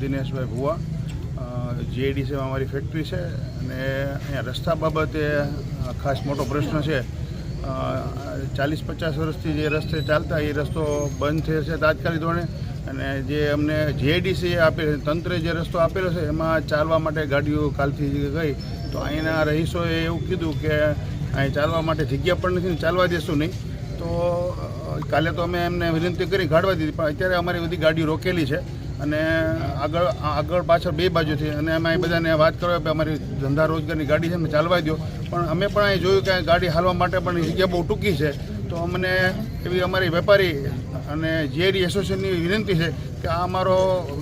દિનેશભાઈ ભુવા. જીઆઈડીસીમાં અમારી ફેક્ટરી છે અને અહીંયા રસ્તા બાબતે ખાસ મોટો પ્રશ્ન છે. ચાલીસ પચાસ વર્ષથી જે રસ્તે ચાલતા એ રસ્તો બંધ થયો છે તાત્કાલિક ધોરણે. અને જે અમને જીઆઈડીસી આપેલ તંત્રે જે રસ્તો આપેલો છે એમાં ચાલવા માટે ગાડીઓ કાલથી ગઈ. તો અહીંના રહીશોએ એવું કીધું કે અહીં ચાલવા માટે જગ્યા પણ નથી ચાલવા દેશું નહીં. તો કાલે તો અમે એમને વિનંતી કરી કાઢવા દીધી. પણ અત્યારે અમારી બધી ગાડીઓ રોકેલી છે. અને આગળ આગળ પાછળ બે બાજુથી. અને અમે અહીં બધાને વાત કરો કે અમારી ધંધા રોજગારની ગાડી છે અમે ચાલવા દો પણ અમે પણ અહીં જોયું કે ગાડી હાલવા માટે પણ જગ્યા બહુ ટૂંકી છે. તો અમને એવી અમારી વેપારી અને જીઆઈડી એસોસિએશનની વિનંતી છે કે આ અમારો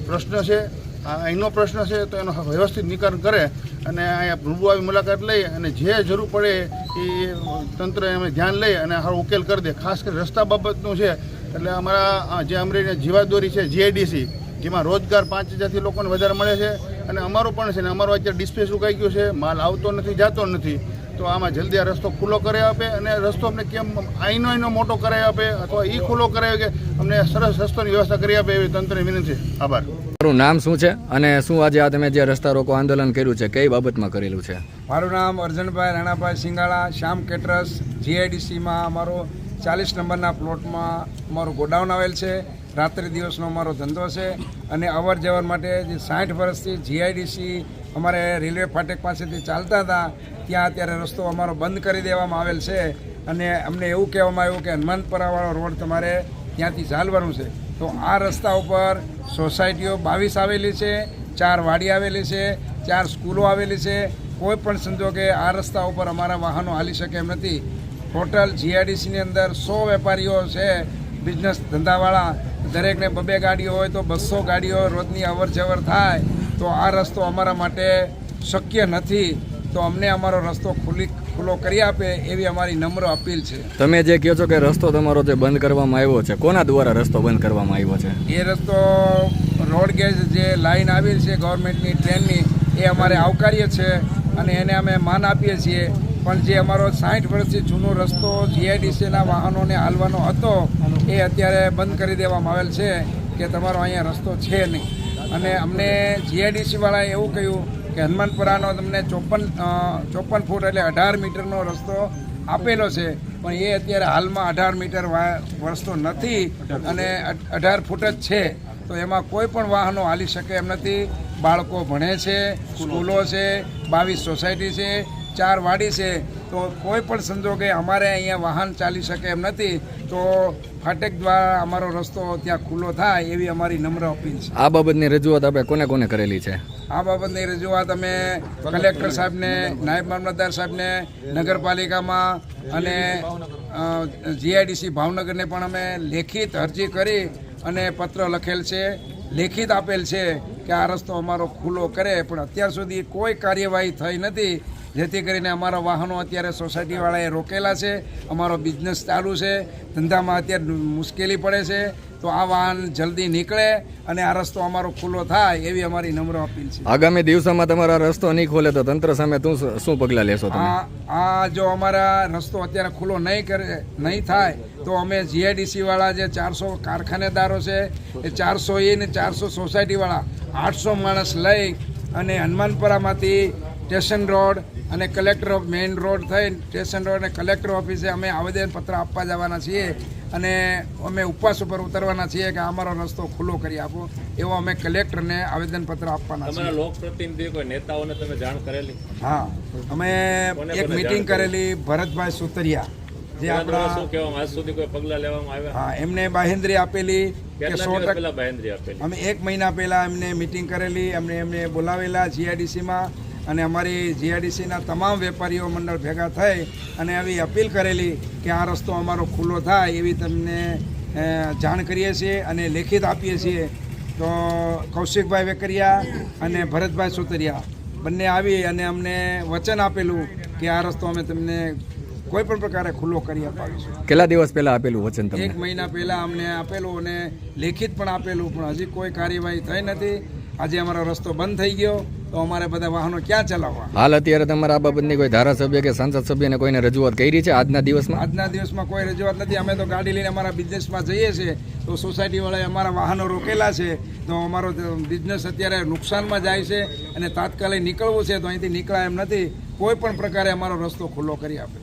પ્રશ્ન છે, આ અહીંનો પ્રશ્ન છે, તો એનો વ્યવસ્થિત નિકાલ કરે અને અહીંયા રૂબરૂ આવી મુલાકાત લઈ અને જે જરૂર પડે એ તંત્ર અમે ધ્યાન લઈ અને સારો ઉકેલ કરી દે. ખાસ કરી રસ્તા બાબતનું છે. એટલે અમારા જે અમરેલી જીવાદોરી છે જીઆઈડીસી જેમાં રોજગાર પાંચ હજારથી લોકોને વધારે મળે છે અને અમારો પણ છે ને અમારો અત્યારે ડિસ્પેચ સુકાઈ ગયું છે માલ આવતો નથી જતો નથી. તો આમાં જલ્દી આ રસ્તો ખુલ્લો કરાવી આપે અને રસ્તો અમને કેમ આઈનો આઈનો મોટો કરાવી આપે અથવા એ ખુલ્લો કરાવે કે અમને સરસ રસ્તોની વ્યવસ્થા કરી આપે એવી તંત્રની વિનંતી. આભાર. મારું નામ શું છે અને શું આજે આ તમે જે રસ્તા રોકો આંદોલન કર્યું છે કઈ બાબતમાં કરેલું છે? મારું નામ અર્જનભાઈ રાણાભાઈ સિંગાળા શ્યામ કેટરસ જીઆઈડીસીમાં અમારો ચાલીસ નંબરના પ્લોટમાં અમારું ગોડાઉન આવેલ છે. રાત્રિ દિવસનો અમારો ધંધો છે અને અવર જવર માટે જે સાઠ વર્ષથી જીઆઈડીસી અમારે રેલવે ફાટક પાસેથી ચાલતા હતા, ત્યાં અત્યારે રસ્તો અમારો બંધ કરી દેવામાં આવેલ છે અને અમને એવું કહેવામાં આવ્યું કે હનુમાનપરાવાળો રોડ તમારે ત્યાંથી ચાલવાનું છે. તો આ રસ્તા ઉપર સોસાયટીઓ બાવીસ આવેલી છે, ચાર વાડી આવેલી છે, ચાર સ્કૂલો આવેલી છે. કોઈ પણ સંજોગે આ રસ્તા ઉપર અમારા વાહનો હાલી શકે એમ નથી. ટોટલ જીઆઈડીસીની અંદર સો વેપારીઓ છે બિઝનેસ ધંધાવાળા. દરેકને બબે ગાડીઓ હોય તો બસો ગાડીઓ રોજની અવર જવર થાય. તો આ રસ્તો અમારા માટે શક્ય નથી. તો અમને અમારો રસ્તો ખુલ્લી ખુલ્લો કરી આપે એવી અમારી નમ્ર અપીલ છે. તમે જે કહો છો કે રસ્તો તમારો જે બંધ કરવામાં આવ્યો છે કોના દ્વારા રસ્તો બંધ કરવામાં આવ્યો છે? એ રસ્તો રોડ ગેજ જે લાઈન આવેલ છે ગવર્મેન્ટની ટ્રેનની એ અમારે આવકાર્ય છે અને એને અમે માન આપીએ છીએ. પણ જે અમારો સાઠ વર્ષથી જૂનો રસ્તો જીઆઈડીસીના વાહનોને હાલવાનો હતો, એ અત્યારે બંધ કરી દેવામાં આવેલ છે કે તમારો અહીંયા રસ્તો છે નહીં. અને અમને જીઆઈડીસીવાળાએ એવું કહ્યું કે હનુમાનપુરાનો તમને ચોપન ચોપન ફૂટ એટલે અઢાર મીટરનો રસ્તો આપેલો છે, પણ એ અત્યારે હાલમાં અઢાર મીટર રસ્તો નથી અને અઢાર ફૂટ જ છે. તો એમાં કોઈ પણ વાહનો હાલી શકે એમ નથી. બાળકો ભણે છે, સ્કૂલો છે, બાવીસ સોસાયટી છે ચાર વાડી છે તો કોઈ પણ સંજોગે અમારે અહીંયા વાહન ચાલી શકે એમ નથી તો ફાટક દ્વારા અમારો રસ્તો ત્યાં ખુલ્લો થાય એવી અમારી નમ્ર અપીલ છે. આ બાબતની રજૂઆત આપણે કોને કોને કરેલી છે? આ બાબતની રજૂઆત અમે કલેક્ટર સાહેબને નાયબ મામલતદાર સાહેબને નગરપાલિકામાં અને જીઆઈડીસી ભાવનગરને પણ અમે લેખિત અરજી કરી અને પત્ર લખેલ છે. લેખિત આપેલ છે કે આ રસ્તો અમારો ખુલ્લો કરે પણ અત્યાર સુધી કોઈ કાર્યવાહી થઈ નથી. જેથી કરીને અમારા વાહનો અત્યારે સોસાયટીવાળાએ રોકેલા છે અમારો બિઝનેસ ચાલુ છે ધંધામાં અત્યારે મુશ્કેલી પડે છે તો આ વાહન જલ્દી નીકળે અને આ રસ્તો અમારો ખુલ્લો થાય એવી અમારી નમ્ર અપીલ છે. આગામી દિવસોમાં તમારા રસ્તો નહીં ખોલે તો તંત્ર સામે તું શું- પગલાં લેશો તમે? આ આ જો અમારા રસ્તો અત્યારે ખુલ્લો નહીં કરે નહીં થાય તો અમે જીઆઈડીસી વાળા જે ચારસો કારખાનેદારો છે એ ચારસો એ ને ચારસો સોસાયટીવાળા આઠસો માણસ લઈ અને હનુમાનપરામાંથી સ્ટેશન રોડ અને કલેક્ટર ઓફ મેઇન રોડ થઈ સ્ટેશન રોડ અને કલેક્ટર ઓફિસે અમે આવેદનપત્ર આપવા જવાના છીએ અને અમે ઉપવાસ ઉપર ઉતરવાના છીએ કે અમારો રસ્તો ખુલ્લો કરી આપો એવો અમે કલેક્ટરને આવેદનપત્ર આપવાના છીએ. લોકપ્રતિનિધિ કોઈ નેતાઓને તમે જાણ કરેલી? હા અમે એક મિટિંગ કરેલી ભરતભાઈ સુતરિયા જે આપણા હા એમને બાહેન્દ્રી આપેલી કે સો ટકા અમે એક મહિના પહેલા એમને મિટિંગ કરેલી અમને એમને બોલાવેલા જીઆઈડીસીમાં અને અમારી જીઆઈડીસીના તમામ વેપારીઓ મંડળ ભેગા થઈ અને આવી અપીલ કરેલી કે આ રસ્તો અમારો ખુલ્લો થાય એવી તમને જાણ કરીએ છીએ અને લેખિત આપીએ છીએ. તો કૌશિકભાઈ વેકરિયા અને ભરતભાઈ સુતરિયા બંને આવી અને અમને વચન આપેલું કે આ રસ્તો અમે તમને કોઈ પણ પ્રકારે ખુલ્લો કરી અપાવીશું. કેટલા દિવસ પહેલા આપેલું વચન તમને? એક મહિના પહેલા અમને આપેલું અને લેખિત પણ આપેલું પણ હજી કોઈ કાર્યવાહી થઈ નથી. આજે અમારો રસ્તો બંધ થઈ ગયો. તો અમારે બધા વાહનો ક્યાં ચલાવવા? હાલ અત્યારે તમારા આ બાબતની કોઈ ધારાસભ્ય કે સાંસદ સભ્યને કોઈને રજૂઆત કરી છે આજના દિવસમાં? આજના દિવસમાં કોઈ રજૂઆત નથી. અમે તો ગાડી લઈને અમારા બિઝનેસમાં જઈએ છીએ. તો સોસાયટીવાળાએ અમારા વાહનો રોકેલા છે. તો અમારો બિઝનેસ અત્યારે નુકસાનમાં જાય છે અને તાત્કાલિક નીકળવું છે તો અહીંથી નીકળાય એમ નથી. કોઈ પણ પ્રકારે અમારો રસ્તો ખુલ્લો કરી આપે.